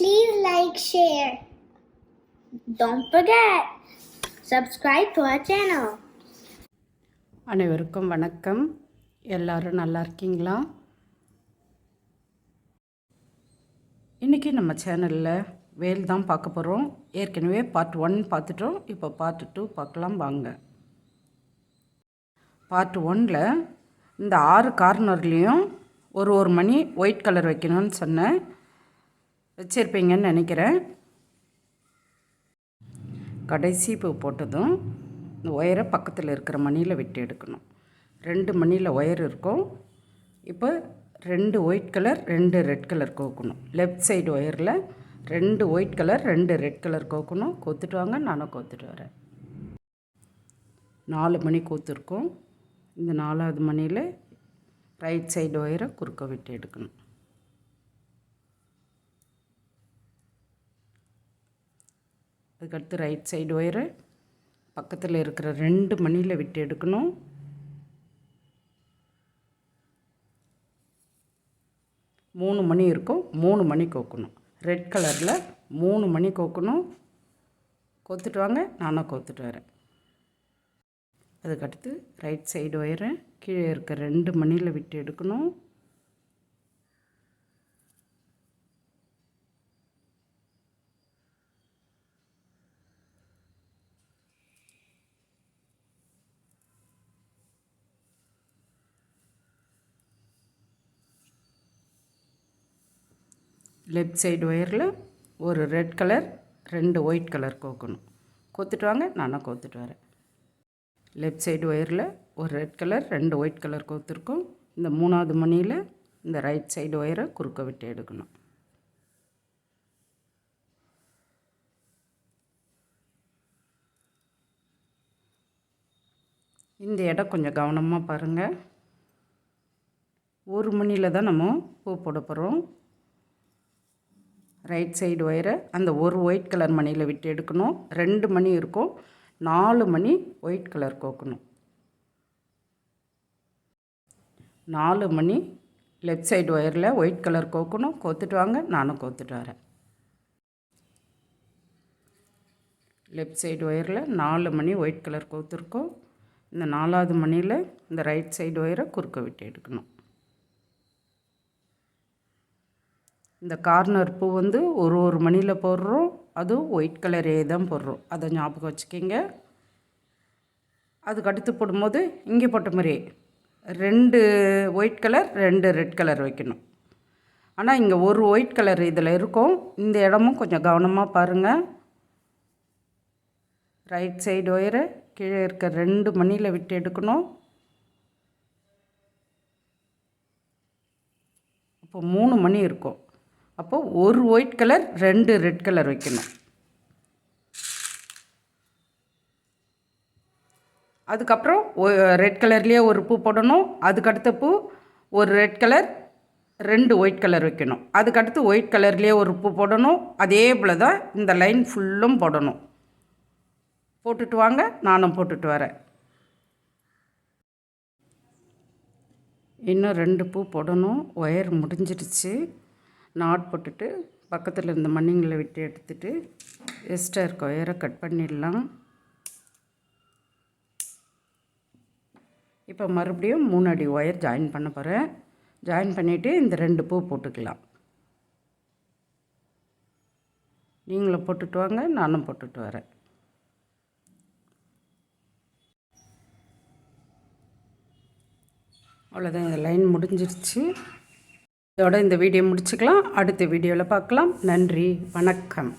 Please like, share. Don't forget, subscribe to our channel. அனைவருக்கும் வணக்கம். எல்லாரும் நல்லா இருக்கீங்களா? இன்றைக்கி நம்ம சேனலில் வேல் தான் பார்க்க போகிறோம் ஏற்கனவே பார்ட் ஒன் பார்த்துட்டோம். இப்போ பார்ட் டூ பார்க்கலாம் வாங்க. பார்ட் ஒனில் இந்த ஆறு கார்னர்லேயும் ஒரு ஒரு மணி ஒயிட் கலர் வைக்கணும்னு சொன்னேன். வச்சுருப்பீங்கன்னு நினைக்கிறேன். கடைசி பூ போட்டதும் இந்த ஒயரை பக்கத்தில் இருக்கிற மணியில் விட்டு எடுக்கணும். ரெண்டு மணியில் ஒயர் இருக்கும். இப்போ ரெண்டு ஒயிட் கலர் ரெண்டு ரெட் கலர் கோக்கணும். லெஃப்ட் சைடு ஒயரில் ரெண்டு ஒயிட் கலர் ரெண்டு ரெட் கலர் கோக்கணும். கோத்துட்டு வாங்க நானும் கோத்துட்டு வரேன். நாலு மணி கோத்துருக்கோம் இந்த நாலாவது மணியில் ரைட் சைடு ஒயரை குறுக்க விட்டு எடுக்கணும். அதுக்கடுத்து ரைட் சைடு ஒயரு பக்கத்தில் இருக்கிற ரெண்டு மணியில் விட்டு எடுக்கணும். மூணு மணி இருக்கும் மூணு மணி கோக்கணும். ரெட் கலரில் மூணு மணி கோக்கணும். கோத்துட்டு வாங்க நானும் கோத்துட்டு வரேன். அதுக்கடுத்து ரைட் சைடு ஒயரை கீழே இருக்க ரெண்டு மணியில் விட்டு எடுக்கணும். லெஃப்ட் சைடு ஒயரில் ஒரு ரெட் கலர் ரெண்டு ஒயிட் கலர் கோக்கணும். கோத்துட்டு வாங்க நானும் கோத்துட்டு வரேன். லெஃப்ட் சைடு ஒயரில் ஒரு ரெட் கலர் ரெண்டு ஒயிட் கலர் கோத்துருக்கோம். இந்த மூணாவது மணியில் இந்த ரைட் சைடு ஒயரை குறுக்க விட்டு எடுக்கணும். இந்த இடம் கொஞ்சம் கவனமாக பாருங்கள் ஒரு மணியில் தான் நம்ம பூ போட போகிறோம் ரைட் சைடு ஒயரை. அந்த ஒரு ஒயிட் கலர் மணியில் விட்டு எடுக்கணும். ரெண்டு மணி இருக்கும். நாலு மணி ஒயிட் கலர் கோக்கணும். நாலு மணி லெஃப்ட் சைடு ஒயரில் ஒயிட் கலர் கோக்கணும். கோத்துட்டு வாங்க. நானும் கோத்துட்டு வரேன். லெஃப்ட் சைடு ஒயரில் நாலு மணி ஒயிட் கலர் கோத்துருக்கோம். இந்த நாலாவது மணியில் இந்த ரைட் சைடு ஒயரை குறுக்க விட்டு எடுக்கணும். இந்த கார்னர் பூ வந்து ஒரு ஒரு மணியில் போடுறோம். அதுவும் ஒயிட் கலரே தான் போடுறோம். அதை ஞாபகம் வச்சுக்கிங்க. அதுக்கு அடுத்து போடும்போது இங்கே போட்ட மாதிரி ரெண்டு ஒயிட் கலர் ரெண்டு ரெட் கலர் வைக்கணும். ஆனால் இங்கே ஒரு ஒயிட் கலர் இதில் இருக்கும். இந்த இடமும் கொஞ்சம் கவனமாக பாருங்கள் ரைட் சைடு ஒயரை கீழே இருக்க ரெண்டு மணியில் விட்டு எடுக்கணும். இப்போ மூணு மணி இருக்கும். அப்போது ஒரு ஒயிட் கலர் ரெண்டு ரெட் கலர் வைக்கணும். அதுக்கப்புறம் ரெட் கலர்லேயே ஒரு பூ போடணும். அதுக்கடுத்த பூ ஒரு ரெட் கலர் ரெண்டு ஒயிட் கலர் வைக்கணும். அதுக்கடுத்து ஒயிட் கலர்லேயே ஒரு பூ போடணும். அதே போல் தான் இந்த லைன் ஃபுல்லும் போடணும். போட்டுட்டு வாங்க நானும் போட்டுட்டு வரேன். இன்னும் ரெண்டு பூ போடணும். ஒயர் முடிஞ்சிடுச்சு. நாட் போட்டுட்டு பக்கத்தில் இருந்த மண்ணிங்களை விட்டு எடுத்துட்டு எக்ஸ்ட்ரா இருக்க ஒயரை கட் பண்ணிடலாம். இப்போ மறுபடியும் மூணு அடி ஒயர் ஜாயின் பண்ண போகிறேன் ஜாயின் பண்ணிவிட்டு இந்த ரெண்டு பூ போட்டுக்கலாம். நீங்களும் போட்டுட்டு வாங்க நானும் போட்டுட்டு வரேன். அவ்வளோதான் இந்த லைன் முடிஞ்சிருச்சு. இதோட இந்த வீடியோ முடிச்சுக்கலாம். அடுத்த வீடியோவில் பார்க்கலாம். நன்றி. வணக்கம்.